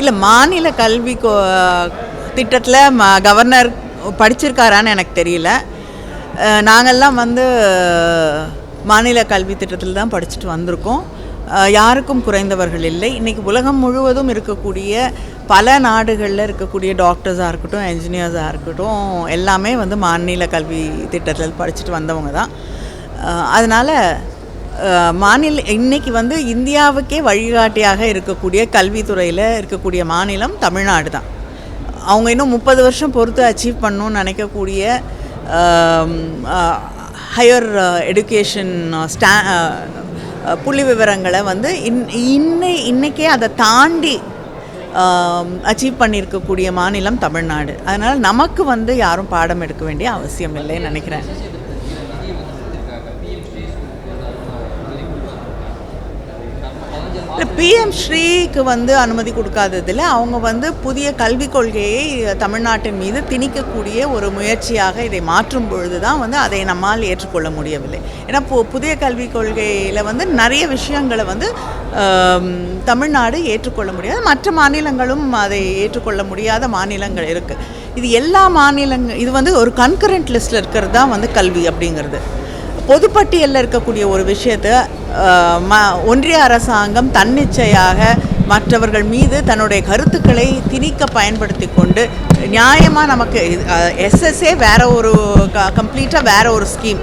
இல்லை மாநில கல்வி திட்டத்தில் ம கவர்னர் படிச்சிருக்காரான்னு எனக்கு தெரியல. நாங்கள்லாம் வந்து மாநில கல்வி திட்டத்தில் தான் படிச்சுட்டு வந்திருக்கோம். யாருக்கும் குறைந்தவர்கள் இல்லை. இன்றைக்கி உலகம் முழுவதும் இருக்கக்கூடிய பல நாடுகளில் இருக்கக்கூடிய டாக்டர்ஸாக இருக்கட்டும் என்ஜினியர்ஸாக இருக்கட்டும் எல்லாமே வந்து மாநில கல்வி திட்டத்தில் படிச்சுட்டு வந்தவங்க தான். அதனால் மாநில இன்னைக்கு வந்து இந்தியாவுக்கே வழிகாட்டியாக இருக்கக்கூடிய கல்வித்துறையில் இருக்கக்கூடிய மாநிலம் தமிழ்நாடு தான். அவங்க இன்னும் முப்பது வருஷம் பொறுத்து அச்சீவ் பண்ணணும்னு நினைக்கக்கூடிய ஹையர் எடுகேஷன் ஸ்டா புள்ளி விவரங்களை வந்து இன் இன்னை இன்னைக்கே அதை தாண்டி அச்சீவ் பண்ணியிருக்கக்கூடிய மாநிலம் தமிழ்நாடு. அதனால் நமக்கு வந்து யாரும் பாடம் எடுக்க வேண்டிய அவசியம் இல்லைன்னு நினைக்கிறேன். இல்லை பிஎம் ஸ்ரீக்கு வந்து அனுமதி கொடுக்காததில் அவங்க வந்து புதிய கல்விக் கொள்கையை தமிழ்நாட்டின் மீது திணிக்கக்கூடிய ஒரு முயற்சியாக இதை மாற்றும் பொழுது தான் வந்து அதை நம்மால் ஏற்றுக்கொள்ள முடியவில்லை. ஏன்னா பு புதிய கல்விக் கொள்கையில் வந்து நிறைய விஷயங்களை வந்து தமிழ்நாடு ஏற்றுக்கொள்ள முடியாது. மற்ற மாநிலங்களும் அதை ஏற்றுக்கொள்ள முடியாத மாநிலங்கள் இருக்குது இது எல்லா மாநிலங்கள் இது வந்து ஒரு கன்கரண்ட் லிஸ்ட்டில் இருக்கிறது தான் வந்து கல்வி அப்படிங்கிறது. பொதுப்பட்டியலில் இருக்கக்கூடிய ஒரு விஷயத்தை ம ஒன்றிய அரசாங்கம் தன்னிச்சையாக மற்றவர்கள் மீது தன்னுடைய கருத்துக்களை திணிக்க பயன்படுத்தி கொண்டு நியாயமாக நமக்கு எஸ்எஸ்ஏ வேற ஒரு க கம்ப்ளீட்டாக வேற ஒரு ஸ்கீம்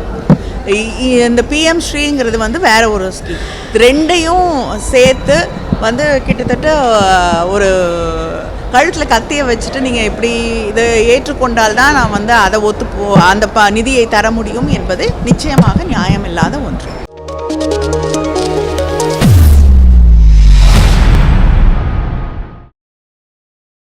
இந்த பிஎம் ஸ்ரீங்கிறது வந்து வேற ஒரு ஸ்கீம் ரெண்டையும் சேர்த்து வந்து கிட்டத்தட்ட ஒரு கழுத்தில் கத்தியை வச்சுட்டு நீங்கள் இப்படி இதை ஏற்றுக்கொண்டால் தான் நான் வந்து அதை ஒத்து அந்த ப நிதியை தர முடியும் என்பது நிச்சயமாக நியாயமில்லாத ஒன்று.